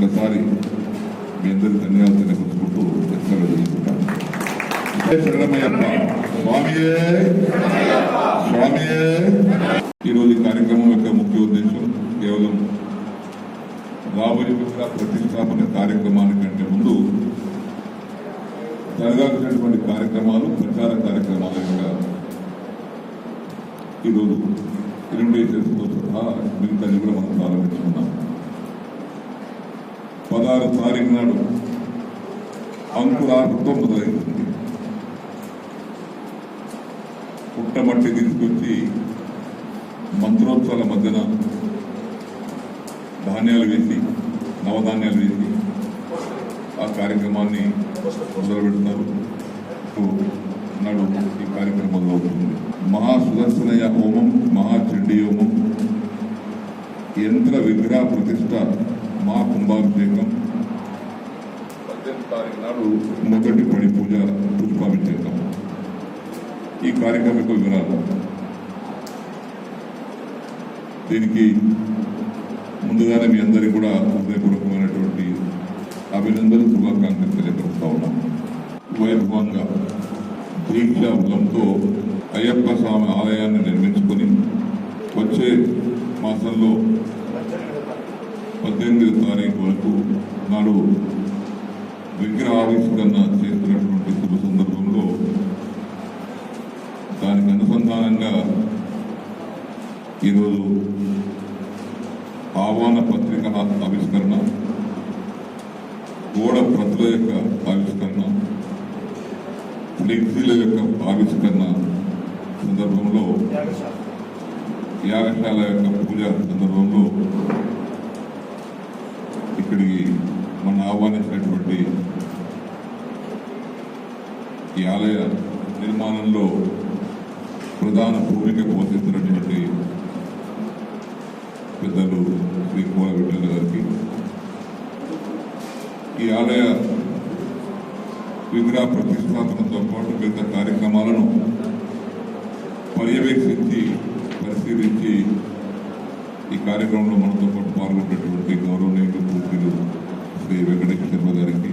మరొకసారి మీ అందరి ధన్యవాదాలు తెలియపరుచుకుంటూ సెలవు తీసుకుంటాను శరణమయ్యప్ప స్వామియే. స్వామియే. ఈరోజు ఈ కార్యక్రమం యొక్క ముఖ్య ఉద్దేశం కేవలం రాబోయే విగ్రహ ప్రతిష్టాపన కార్యక్రమానికంటే ముందు జరగాల్సినటువంటి కార్యక్రమాలు ప్రచార కార్యక్రమాల యొక్క ఈరోజు ఇన్విటేషన్స్తో సహా మిగతా కూడా మనం పదహారు తారీఖు నాడు అంకురార్పణతో మొదలైంది పుట్టమట్టి తీసుకొచ్చి మంత్రోత్సవాల మధ్యన ధాన్యాలు వేసి నవధాన్యాలు వేసి ఆ కార్యక్రమాన్ని మొదలు పెడుతున్నారు నాడు ఈ కార్యక్రమం మొదలవుతుంది. మహా సుదర్శనయ హోమం మహా చండీ హోమం యంత్ర విగ్రహ ప్రతిష్ట మా పద్దెనిమిది తారీఖు నాడు మొదటి పడి పూజ పుష్పాభిషేకం ఈ కార్యక్రమం యొక్క వివరాలు. దీనికి ముందుగానే మీ అందరికీ కూడా హృదయపూర్వకమైనటువంటి అభినందనలు శుభాకాంక్షలు తెలియపరుస్తూ ఉన్నాం. వైభవంగా దీక్ష బలంతో అయ్యప్ప స్వామి ఆలయాన్ని నిర్మించుకొని వచ్చే మాసంలో పద్దెనిమిది తారీఖు వరకు నాడు విగ్రహ ఆవిష్కరణ చేస్తున్నటువంటి శుభ సందర్భంలో దానికి అనుసంధానంగా ఈరోజు ఆహ్వాన పత్రిక ఆవిష్కరణ గోడ ప్రతుల యొక్క ఆవిష్కరణ ఫ్లెక్సీల యొక్క ఆవిష్కరణ సందర్భంలో యాగశాల యొక్క పూజ సందర్భంలో ఇక్కడికి మన ఆహ్వానించినటువంటి ఈ ఆలయ నిర్మాణంలో ప్రధాన భూమిక పోషిస్తున్నటువంటి పెద్దలు శ్రీ కోల విఠల గారికి. ఈ ఆలయ విగ్రహ ప్రతిష్టాపనతో పాటు పెద్ద కార్యక్రమాలను పర్యవేక్షించి పరిశీలించి ఈ కార్యక్రమంలో మనతో పాటు పాల్గొన్నటువంటి గౌరవనీయులు పూర్తిలు శ్రీ వెంకటేశ్వర శర్మ గారికి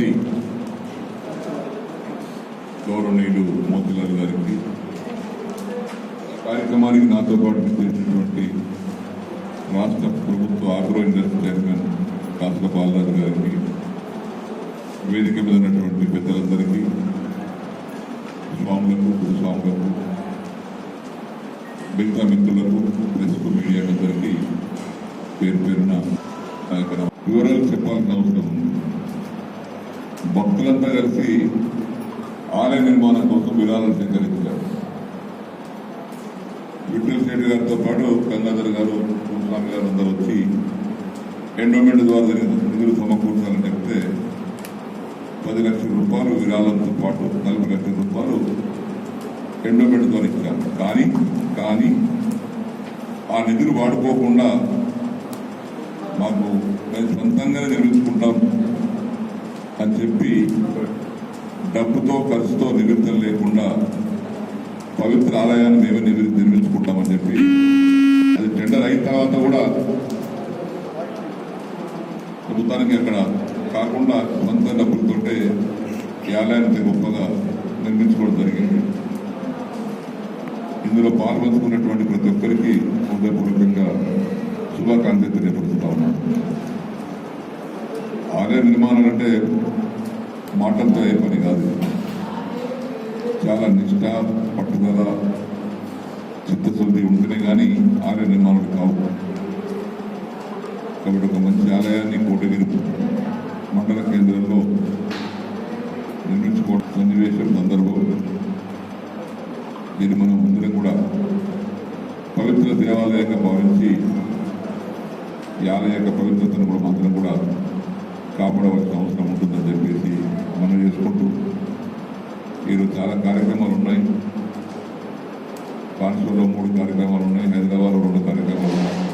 ఉంది గౌరవనీయులు మోతిలాల్ గారికి కార్యక్రమానికి నాతో పాటు చేసినటువంటి రాష్ట్ర ప్రభుత్వ ఆగ్రో ఇండస్ట్రీ చైర్మన్ కాసుల బాలరాజు గారికి వేదిక మీద ఉన్నటువంటి పెద్దలందరికీ స్వాములకు స్వాములకు మిగతా మిత్రులకు ప్రెస్ మీడియా అందరికీ పేరు పేరున వివరాలు చెప్పాల్సిన అవసరం ఉంది. భక్తులంతా కలిసి ఆలయ నిర్మాణం కోసం విరాళాలు సేకరించారు విఠల్ శెట్టి గారితో పాటు గంగాధర్ గారు స్వామి గారు అందరూ వచ్చి ఎండోమెంట్ ద్వారా జరిగిన నిధులు సమకూర్చాలని చెప్తే పది లక్షల రూపాయలు విరాళంతో పాటు నలభై లక్షల రూపాయలు ఎండోమెంట్ ద్వారా ఇచ్చారు. కానీ కానీ ఆ నిధులు వాడుకోకుండా మాకు మేము సొంతంగానే నిర్మించుకుంటాం. అని చెప్పి డబ్బుతో ఖర్చుతో నిమిత్తం లేకుండా పవిత్ర ఆలయాన్ని మేమే నిర్మించుకుంటామని చెప్పి. అది టెండర్ అయిన తర్వాత కూడా ప్రభుత్వానికి అక్కడ కాకుండా సొంత డబ్బులతోటే ఈ ఆలయాన్ని గొప్పగా నిర్మించుకోవడం జరిగింది. ఇందులో పాల్పంచుకున్నటువంటి ప్రతి ఒక్కరికి హృదయపూర్వకంగా శుభాకాంక్షలు తెలియపరుస్తా ఉన్నాను ఆలయ నిర్మాణం అంటే మాటలతో అయ్యే పని కాదు. చాలా నిష్ట పట్టుదల చిత్తశుద్ధి ఉంటేనే కానీ ఆలయ నిర్మాణం కావు. కాబట్టి ఒక మంచి ఆలయాన్ని కోటగిరి మండల కేంద్రంలో నిర్మించుకోవడం సన్నివేశం సందర్భం దీన్ని మనం అందరం కూడా పవిత్ర దేవాలయంగా భావించి ఈ ఆలయ యొక్క పవిత్రతను కూడా మాత్రం కూడా కాపాడవలసిన అవసరం ఉంటుందని చెప్పేసి మనం చేసుకుంటూ ఈరోజు చాలా కార్యక్రమాలు ఉన్నాయి. కాన్సూర్లో మూడు కార్యక్రమాలు ఉన్నాయి హైదరాబాద్లో రెండు కార్యక్రమాలు ఉన్నాయి.